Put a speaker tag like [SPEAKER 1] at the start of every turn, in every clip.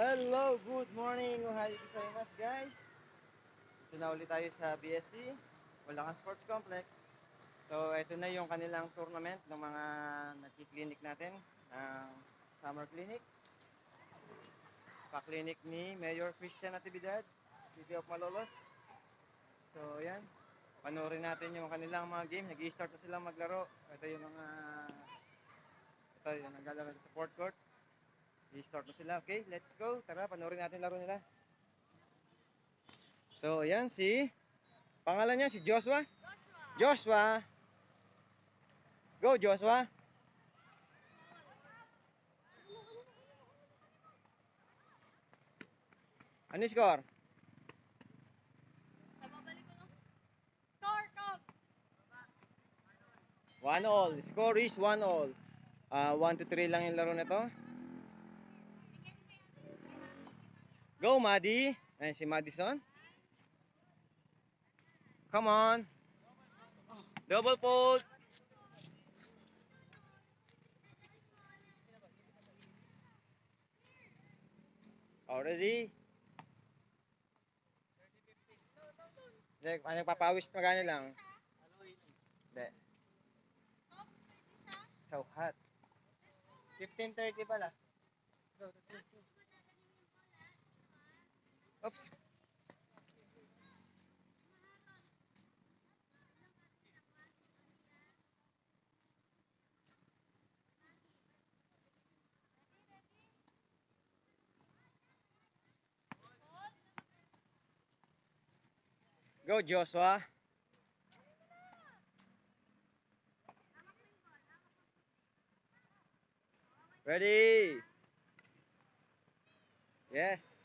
[SPEAKER 1] Hello, good morning. Ohio gozaimasu guys. Ito na ulit tayo sa BSC, Bulacan Sports Complex. So, ito na yung kanilang tournament ng mga nagki-clinic natin, ng summer clinic. Pa-clinic ni Mayor Christian Natividad, City of Malolos. So, yan. Panoorin natin yung kanilang mga game. Nag-i-start na silang maglaro. Ito yung mga ito yung naglalaro sa fourth court. I-start na sila. Okay, let's go. Tara, panoorin natin laro nila. So, ayan si pangalan niya si Joshua. Joshua. Go Joshua. Ano yung score?
[SPEAKER 2] Score, Cobb!
[SPEAKER 1] One all. Score is one all. Ah, 1 to 3 lang yung laro nito. Go, Maddie. Ayan si Madison. Come on. Double fault. Already. Hindi, ano papawis na gani lang. Hindi. So hot. 15.30 pala. Oops. Go Joshua. Ready? Yes.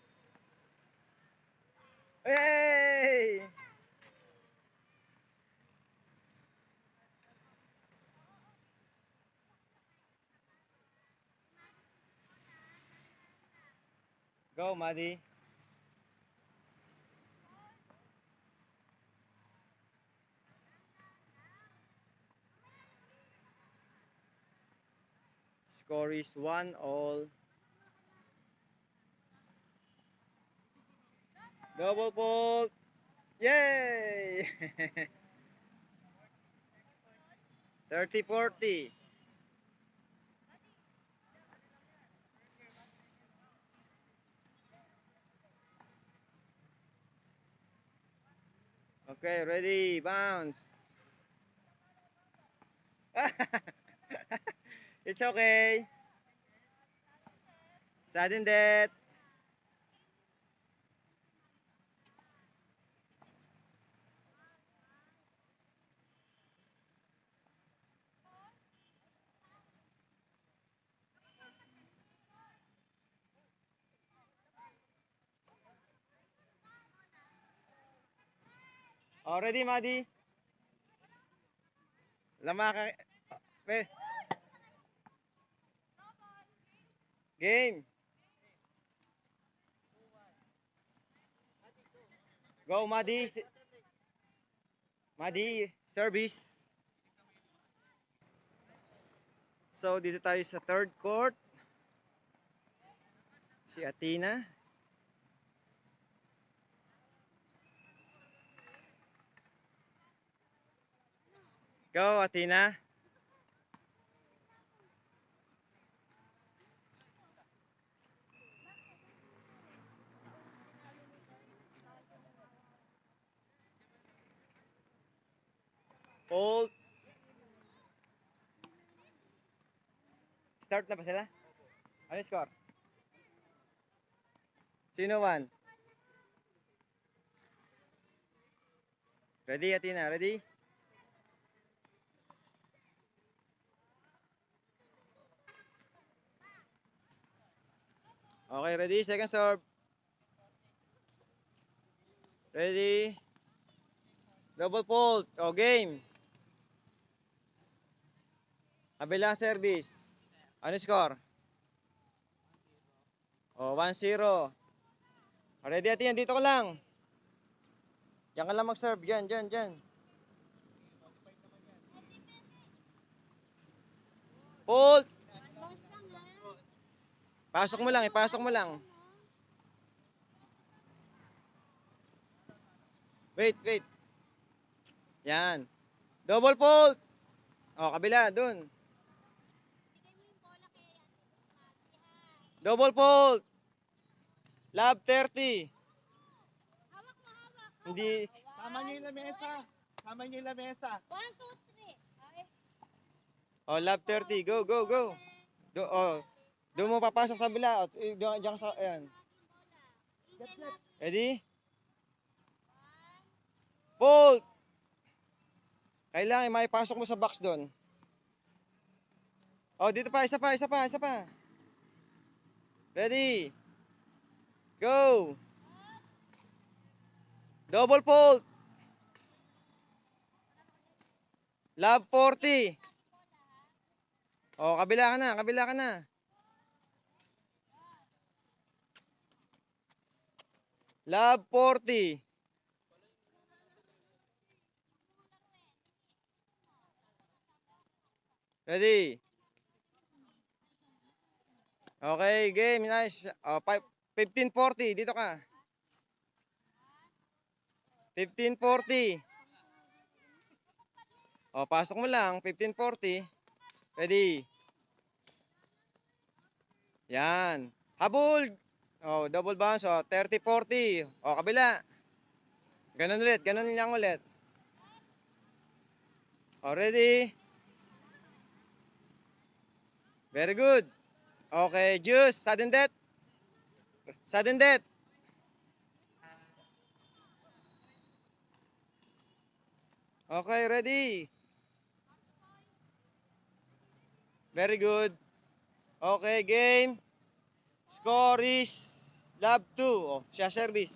[SPEAKER 1] Hey! Go, Maddie. Score is one all. Double fault. Yay! 30-40. Okay, ready, bounce. it's okay. Sudden death. Oh, ready, Maddie? Lama ka. Eh. Game. Go, Maddie. Si- Maddie, service. So, dito tayo sa third court. Si Athena. Go, Athena. Hold. Start na ba sila? Ano yung score? Sino one? Ready, Athena? Ready? Okay, ready? Second serve. Ready? Double fault. O, game. Kabilang service. Ano score? O, 1-0. O, Ready, Atin? Dito ko lang. Yan ka lang mag-serve. Yan, yan, yan. Fault. Pasok mo lang, eh, ipasok mo lang. Wait, wait. Yan. Double fold. O, oh, kabila, dun. Double fold. Lab 30. Hindi.
[SPEAKER 3] Sama niyo yung lamesa. Sama niyo yung lamesa.
[SPEAKER 2] 1, 2, 3.
[SPEAKER 1] O, lab 30. Go, go, go. Do, oh. Doon mo papasok sa bila. Eh, Diyan sa, ayan. Ready? Fault. Kailangan maipasok mo sa box doon. Oh, dito pa, isa pa, isa pa, isa pa. Ready? Go. Double fault. Lab 40. Oh, kabila ka na, kabila ka na. Lab 40. Ready? Okay, game. Nice. Oh, five- 1540. Dito ka. 1540. Oh, pasok mo lang. 1540. Ready? Yan. Habol. Oh, double bounce. Oh, 30-40. Oh, kabila. Ganun ulit. Ganun lang ulit. Oh, ready? Very good. Okay, juice. Sudden death. Sudden death. Okay, ready. Very good. Okay, game. Score is lab 2. Oh, siya service.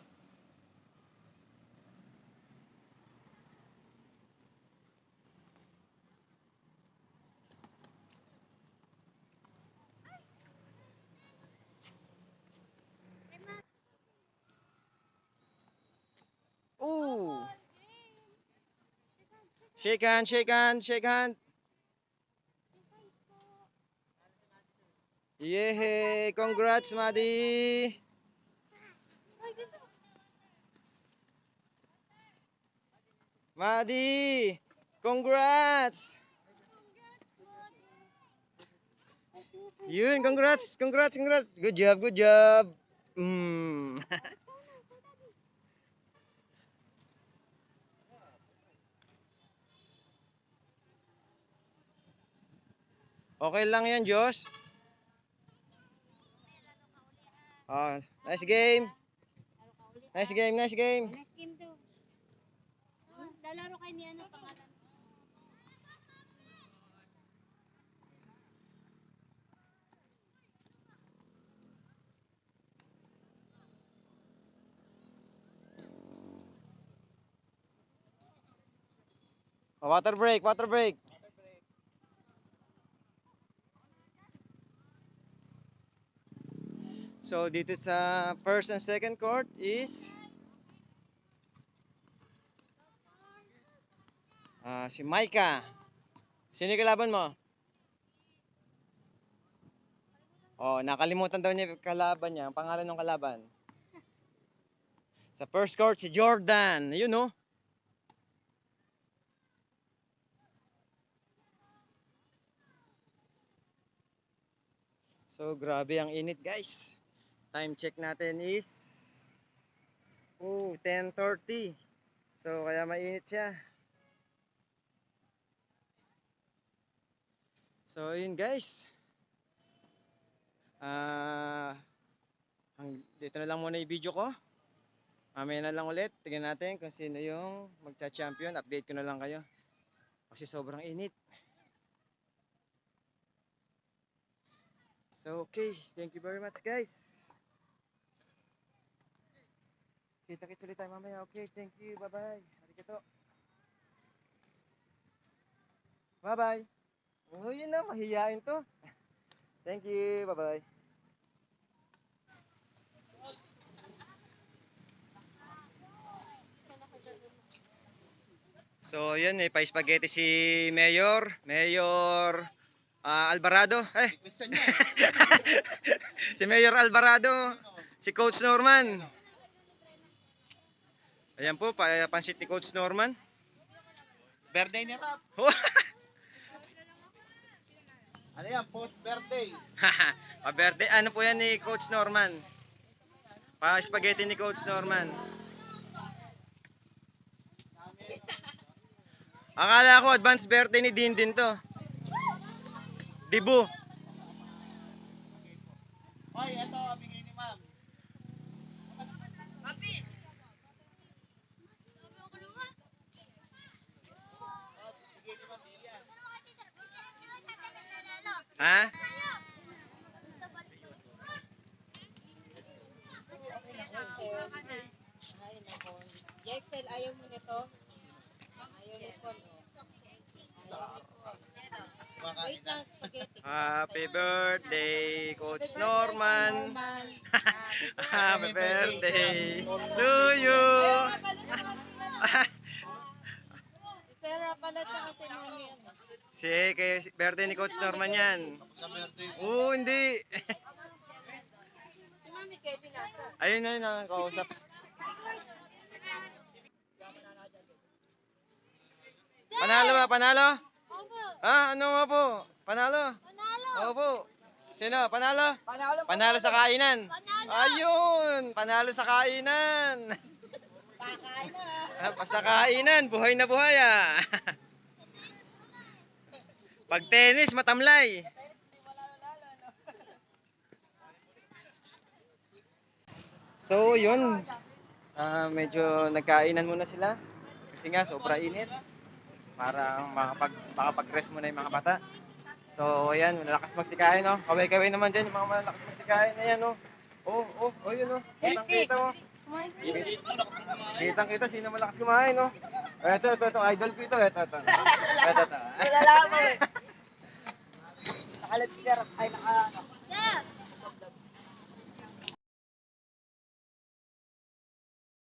[SPEAKER 1] Ooh. Shake hand, shake hand, shake hand. Yehey! Congrats, Madi! Madi! Congrats! Yun, congrats, congrats, congrats. Good job, good job. Mm. okay lang yan, Josh. Ah, nice game. Nice game, nice game.
[SPEAKER 2] Nice game to. Lalaro kayo niya ng pangalan.
[SPEAKER 1] Oh, water break, water break. So dito sa first and second court is ah si Maika. Sino yung kalaban mo? Oh, nakalimutan daw niya yung kalaban niya. Ang pangalan ng kalaban. Sa first court si Jordan. Yun no? So, grabe ang init, guys. Time check natin is oh, 10:30. So, kaya mainit siya. So, yun guys. Ah, hang dito na lang muna yung video ko. Mamaya na lang ulit. Tingnan natin kung sino yung magcha-champion. Update ko na lang kayo. Kasi sobrang init. So, okay. Thank you very much, guys. Kita-kits ulit tayo mamaya. Okay, thank you. Bye-bye. Arigato. Bye-bye. Oh, yun na. Mahihain to. Thank you. Bye-bye. So, yun. May pa-spaghetti si Mayor. Mayor ah, Alvarado. Eh, si Mayor Alvarado, si Coach Norman. Ayan po, pa, pansit ni Coach Norman.
[SPEAKER 3] Birthday ni Rap. Ano yan? Post-birthday.
[SPEAKER 1] Pa-birthday. Ano po yan ni Coach Norman? Pa-spaghetti ni Coach Norman. Akala ko advance birthday ni Din din to. Dibu.
[SPEAKER 4] Jexel, ayaw mo nito? Ayaw nito.
[SPEAKER 3] Kumakain
[SPEAKER 4] Wait
[SPEAKER 3] na.
[SPEAKER 4] lang, spaghetti.
[SPEAKER 1] Happy birthday, Coach Norman. Happy birthday to you.
[SPEAKER 4] Si Sarah pala tsaka si Mami. ano.
[SPEAKER 1] si, kay, birthday ni Coach Norman yan. Oo, hindi.
[SPEAKER 4] Si Mami Kelly nasa.
[SPEAKER 1] Ayun na yun ang kausap. Panalo ba? Panalo?
[SPEAKER 2] Opo.
[SPEAKER 1] Ah, ano nga po? Panalo?
[SPEAKER 2] Panalo.
[SPEAKER 1] Opo. Sino? Panalo?
[SPEAKER 2] Panalo.
[SPEAKER 1] Panalo sa kainan.
[SPEAKER 2] Panalo.
[SPEAKER 1] Ayun! Panalo sa kainan.
[SPEAKER 4] Kakain na.
[SPEAKER 1] Ah, Sa kainan, buhay na buhay ah. Pag tennis, matamlay. So, yun. Ah, medyo nagkainan muna sila. Kasi nga, sobra init. Para makapag, makapag-rest muna yung mga bata. So, ayan, malakas magsikain, no? Kaway-kaway naman dyan, yung mga malakas magsikain. Ayan, no? Oh, oh, oh, yun, no? Kitang kita, oh. Kitang kita, sino malakas kumain, no? Ito, ito, ito, idol ko ito, ito, ito. Ito, ito.
[SPEAKER 4] Kilala mo eh. Nakalipstick ay naka...